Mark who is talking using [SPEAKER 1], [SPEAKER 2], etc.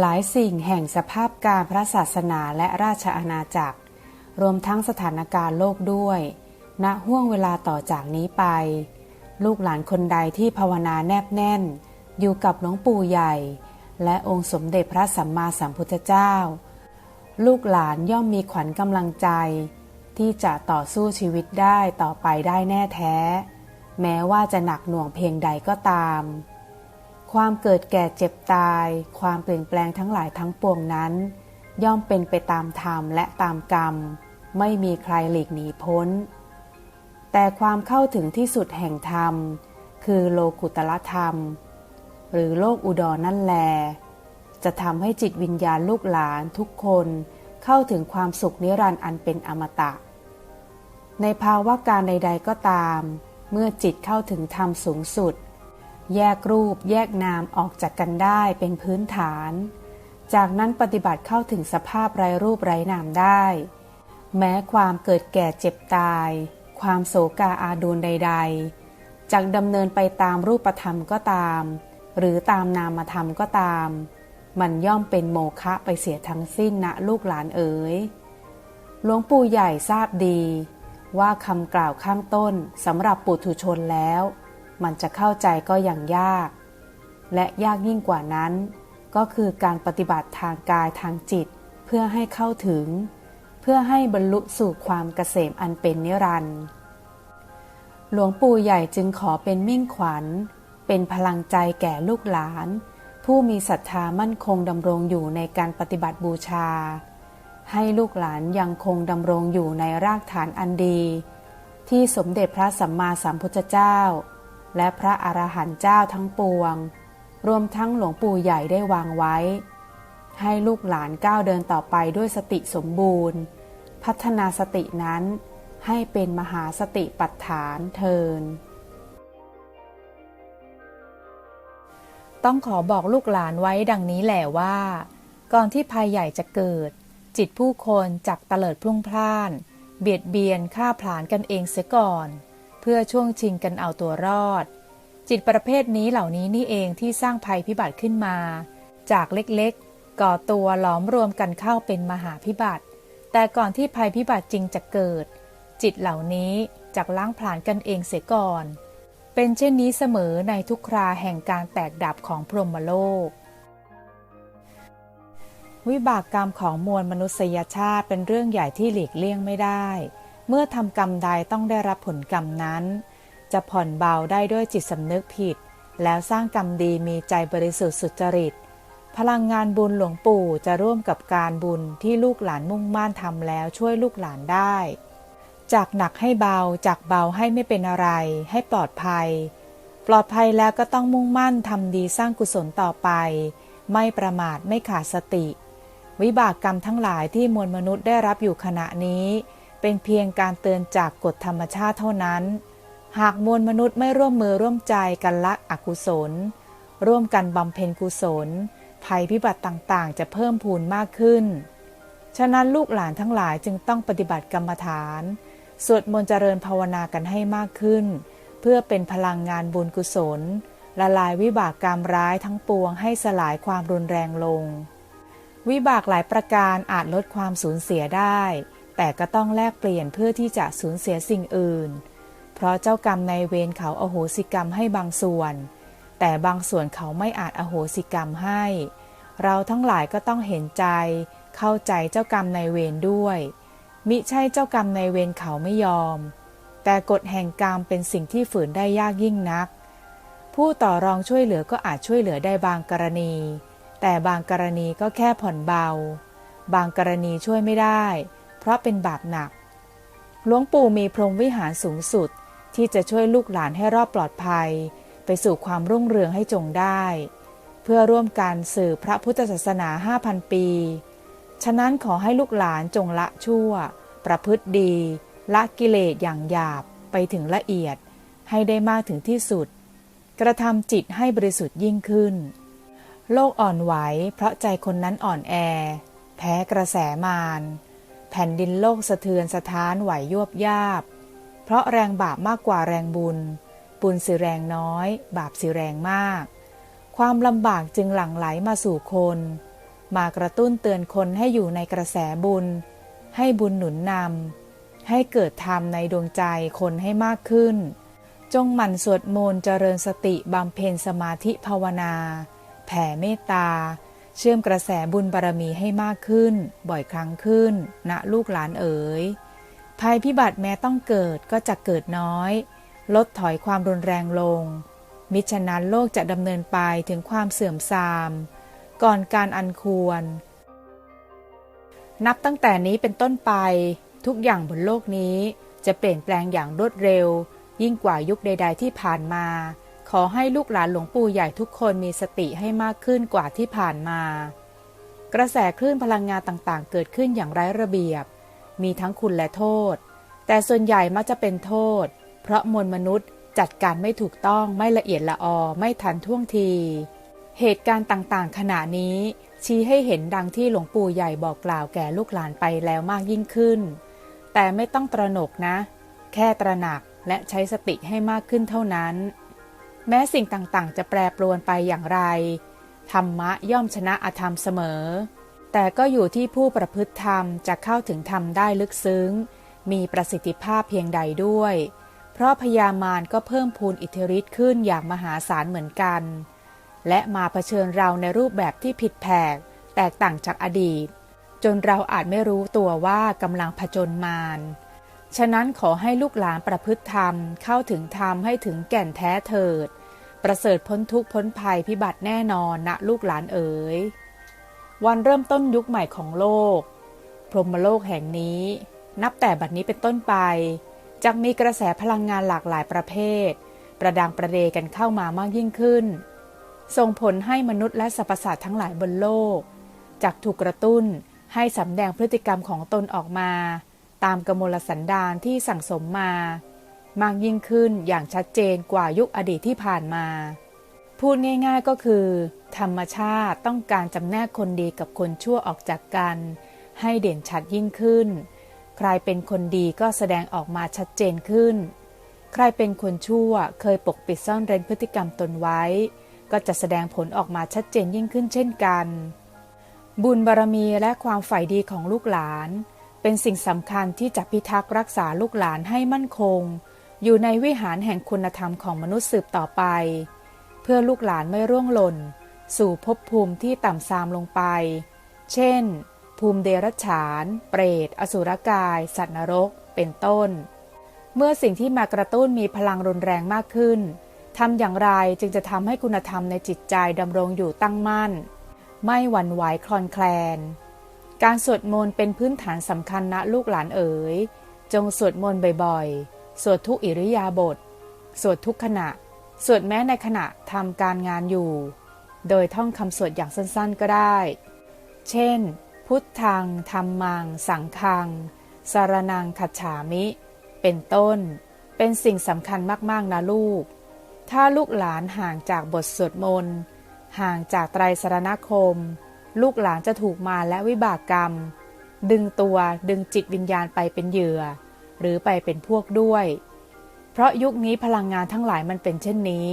[SPEAKER 1] หลายสิ่งแห่งสภาพการพระศาสนาและราชอาณาจักร รวมทั้งสถานการณ์โลกด้วย ณห่วงเวลาต่อจากนี้ไป ลูกหลานคนใดที่ภาวนาแนบแน่น อยู่กับหลวงปู่ใหญ่ และองค์สมเด็จพระสัมมาสัมพุทธเจ้า ลูกหลานย่อมมีขวัญกำลังใจ ที่จะต่อสู้ชีวิตได้ต่อไปได้แน่แท้ แม้ว่าจะหนักหน่วงเพียงใดก็ตาม ความเกิดแก่เจ็บตาย ความเปลี่ยนแปลงทั้งหลายทั้งปวงนั้น ย่อมเป็นไปตามธรรมและตามกรรม ไม่มีใครหลีกหนีพ้น แต่ความเข้าถึงที่สุดแห่งธรรม คือโลกุตละธรรม หรือโลกอุดรนั่นแล จะทำให้จิตวิญญาณลูกหลานทุกคนเข้าถึงความสุขนิรันดร์อันเป็นอมตะ ในภาวะการใด ๆก็ตาม เมื่อจิตเข้าถึงธรรมสูงสุด แยกรูปแยกนามออกจากกันได้เป็นพื้นฐาน จากนั้นปฏิบัติเข้าถึงสภาพไร้รูปไร้นามได้ แม้ความเกิดแก่เจ็บตาย ความโศกาอาดูลใด ๆจากดำเนินไปตามรูปธรรมก็ตาม หรือตามนามธรรมก็ตาม มันย่อมเป็นโมฆะไปเสียทั้งสิ้นนะลูกหลานเอ๋ยหลวงปู่ใหญ่ทราบดี ว่าคำกล่าวข้างต้นสำหรับปุถุชนแล้ว มันจะเข้าใจก็อย่างยาก และยากยิ่งกว่านั้น ก็คือการปฏิบัติทางกายทางจิต เพื่อให้เข้าถึง เพื่อให้บรรลุสู่ความเกษมอันเป็นนิรันดร์หลวงปู่ใหญ่จึงขอเป็นมิ่งขวัญ เป็นพลังใจแก่ลูกหลาน ผู้มีศรัทธามั่นคงดำรงอยู่ในการปฏิบัติบูชา ให้ลูกหลานยังคงดำรงอยู่ในรากฐานอันดี ที่สมเด็จพระสัมมาสัมพุทธเจ้า และพระอรหันต์เจ้าทั้งปวง รวมทั้งหลวงปู่ใหญ่ได้วางไว้ ให้ลูกหลานก้าวเดินต่อไปด้วยสติสมบูรณ์ พัฒนาสตินั้นให้เป็นมหาสติปัฏฐานเทิน
[SPEAKER 2] ต้องขอบอกลูกหลานไว้ดังนี้แหละว่า ก่อนที่ภัยใหญ่จะเกิด จิตผู้คนจักเตลิดพลุ่งพล่าน เบียดเบียนฆ่าผลาญกันเองเสียก่อน เพื่อช่วงชิงกันเอาตัวรอด จิตประเภทนี้เหล่านี้นี่เองที่สร้างภัยพิบัติขึ้นมา จากเล็กๆ ก่อตัวหลอมรวมกันเข้าเป็นมหาพิบัติ แต่ก่อนที่ภัยพิบัติจริงจะเกิด จิตเหล่านี้จักล้างผลาญกันเองเสียก่อน เป็นเช่นนี้เสมอในทุกคราแห่งการแตกดับของพรหมโลกวิบากกรรมของมวลมนุษยชาติเป็นเรื่องใหญ่ที่หลีกเลี่ยงไม่ได้ เมื่อทำกรรมใดต้องได้รับผลกรรมนั้น จะผ่อนเบาได้ด้วยจิตสำนึกผิด แล้วสร้างกรรมดีมีใจบริสุทธิ์สุจริต พลังงานบุญหลวงปู่จะร่วมกับการบุญที่ลูกหลานมุ่งมั่นทำแล้วช่วยลูกหลานได้ จากหนักให้เบาจากเบาให้ไม่เป็นอะไร ให้ปลอดภัย ปลอดภัยแล้วก็ต้องมุ่งมั่นทำดีสร้างกุศลต่อไป ไม่ประมาทไม่ขาดสติ วิบากกรรมทั้งหลายที่มวลมนุษย์ได้รับอยู่ขณะนี้ เป็นเพียงการเตือนจากกฎธรรมชาติเท่านั้น หากมวลมนุษย์ไม่ร่วมมือร่วมใจกันละอกุศล ร่วมกันบำเพ็ญกุศล ภัยพิบัติต่างๆ จะเพิ่มพูนมากขึ้น ฉะนั้นลูกหลานทั้งหลายจึงต้องปฏิบัติกรรมฐาน สวดมนต์เจริญภาวนากันให้มากขึ้น เพื่อเป็นพลังงานบุญกุศล ละลายวิบากกรรมร้ายทั้งปวงให้สลายความรุนแรงลง วิบากหลายประการอาจลดความสูญเสียได้ แต่ก็ต้องแลกเปลี่ยนเพื่อที่จะสูญเสียสิ่งอื่น เพราะเจ้ากรรมในเวรเขาอโหสิกรรมให้บางส่วน แต่บางส่วนเขาไม่อาจอโหสิกรรมให้ เราทั้งหลายก็ต้องเห็นใจ เข้าใจเจ้ากรรมในเวรด้วย มิใช่เจ้ากรรมในเวรเขาไม่ยอม แต่กฎแห่งกรรมเป็นสิ่งที่ฝืนได้ยากยิ่งนัก ผู้ต่อรองช่วยเหลือก็อาจช่วยเหลือได้บางกรณี แต่บางกรณีก็แค่ผ่อนเบา บางกรณีช่วยไม่ได้ เพราะเป็นบาปหนัก หลวงปู่มีพรหมวิหารสูงสุดที่จะช่วยลูกหลานให้รอดปลอดภัย ไปสู่ความรุ่งเรืองให้จงได้ เพื่อร่วมกันสืบพระพุทธศาสนา 5,000 ปี ฉะนั้นขอให้ลูกหลานจงละชั่ว ประพฤติดี ละกิเลสอย่างหยาบไปถึงละเอียด ให้ได้มากถึงที่สุด กระทำจิตให้บริสุทธิ์ยิ่งขึ้น โลกอ่อนไหวเพราะใจคนนั้นอ่อนแอ แพ้กระแสมาร แผ่นดินโลกสะเทือนสะท้านไหวยวบยาบ เพราะแรงบาปมากกว่าแรงบุญ บุญสิแรงน้อย บาปสิแรงมาก ความลำบากจึงหลั่งไหลมาสู่คน มากระตุ้นเตือนคนให้อยู่ในกระแสบุญ ให้บุญหนุนนำให้เกิดธรรมในดวงใจคนให้มากขึ้น จงหมั่นสวดมนต์เจริญสติบำเพ็ญสมาธิภาวนา แผ่เมตตา เชื่อมกระแสบุญบารมีให้มากขึ้น บ่อยครั้งขึ้นณลูกหลานเอ๋ยภัยพิบัติแม้ต้องเกิดก็จะเกิดน้อย ลดถอยความรุนแรงลง มิฉะนั้นโลกจะดำเนินไปถึงความเสื่อมทราม ก่อนการอันควร นับตั้งแต่นี้เป็นต้นไป ทุกอย่างบนโลกนี้จะเปลี่ยนแปลงอย่างรวดเร็ว ยิ่งกว่ายุคใด ๆ ที่ผ่านมา ขอให้ลูกหลานหลวงปู่ใหญ่ทุกคนมีสติให้มากขึ้นกว่าที่ผ่านมา กระแสคลื่นพลังงานต่างๆ เกิดขึ้นอย่างไร้ระเบียบ มีทั้งคุณและโทษ แต่ส่วนใหญ่มักจะเป็นโทษ เพราะมวลมนุษย์จัดการไม่ถูกต้องไม่ละเอียดละออไม่ทันท่วงที เหตุการณ์ต่างๆ ขณะนี้ชี้ให้เห็นดังที่หลวงปู่ใหญ่บอกกล่าวแก่ลูกหลานไปแล้วมากยิ่งขึ้น แต่ไม่ต้องตระหนกนะ แค่ตระหนักและใช้สติให้มากขึ้นเท่านั้น แม้สิ่งต่างๆ จะแปรปรวนไปอย่างไร ธรรมะย่อมชนะอธรรมเสมอ แต่ก็อยู่ที่ผู้ประพฤติธรรมจะเข้าถึงธรรมได้ลึกซึ้ง มีประสิทธิภาพเพียงใดด้วย เพราะพยามารก็เพิ่มพูนอิทธิฤทธิ์ขึ้นอย่างมหาศาลเหมือนกัน และมาเผชิญเราในรูปแบบที่ผิดแผก แตกต่างจากอดีต จนเราอาจไม่รู้ตัวว่ากำลังผจญมาร ฉะนั้นขอให้ลูกหลานประพฤติธรรมเข้าถึงธรรมให้ถึงแก่นแท้เถิด ประเสริฐพ้นทุกข์พ้นภัยพิบัติแน่นอนนะลูกหลานเอ๋ย วันเริ่มต้นยุคใหม่ของโลก พรหมโลกแห่งนี้ นับแต่บัดนี้เป็นต้นไปจะมีกระแสพลังงานหลากหลายประเภท ประดังประเดกันเข้ามามากยิ่งขึ้น ส่งผลให้มนุษย์และสรรพสัตว์ทั้งหลายบนโลกจากถูกกระตุ้นให้สำแดงพฤติกรรมของตนออกมา ตามกมลสันดานที่สั่งสมมา มากยิ่งขึ้นอย่างชัดเจนกว่ายุคอดีตที่ผ่านมา พูดง่ายๆก็คือ ธรรมชาติต้องการจำแนกคนดีกับคนชั่วออกจากกัน ให้เด่นชัดยิ่งขึ้น ใครเป็นคนดีก็แสดงออกมาชัดเจนขึ้น ใครเป็นคนชั่วเคยปกปิดซ่อนเร้นพฤติกรรมตนไว้ ก็จะแสดงผลออกมาชัดเจนยิ่งขึ้นเช่นกันบุญบารมีและความฝ่ายดีของลูกหลาน เป็นสิ่งสำคัญที่จะพิทักษ์รักษาลูกหลานให้มั่นคง อยู่ในวิหารแห่งคุณธรรมของมนุษย์สืบต่อไป เพื่อลูกหลานไม่ร่วงหล่น สู่ภพภูมิที่ต่ำทรามลงไป เช่น ภูมิเดรัจฉาน เปรต อสุรกาย สัตว์นรก เป็นต้น เมื่อสิ่งที่มากระตุ้นมีพลังรุนแรงมากขึ้นทำอย่างไรจึงจะทำให้คุณธรรมในจิตใจดำรงอยู่ตั้งมั่น ไม่หวั่นไหวคลอนแคลน การสวดมนต์เป็นพื้นฐานสำคัญนะลูกหลานเอ๋ย จงสวดมนต์บ่อยๆ สวดทุกอิริยาบถ สวดทุกขณะ สวดแม้ในขณะทำการงานอยู่ โดยท่องคำสวดอย่างสั้นๆก็ได้ เช่น พุทธังธรรมัง สังฆัง สารนังขัจฉามิ เป็นต้น เป็นสิ่งสำคัญมากๆนะลูก ถ้าลูกหลานห่างจากบทสวดมนต์ ห่างจากไตรสรณคม ลูกหลานจะถูกมาและวิบากกรรม ดึงตัวดึงจิตวิญญาณไปเป็นเหยื่อ หรือไปเป็นพวกด้วย เพราะยุคนี้พลังงานทั้งหลายมันเป็นเช่นนี้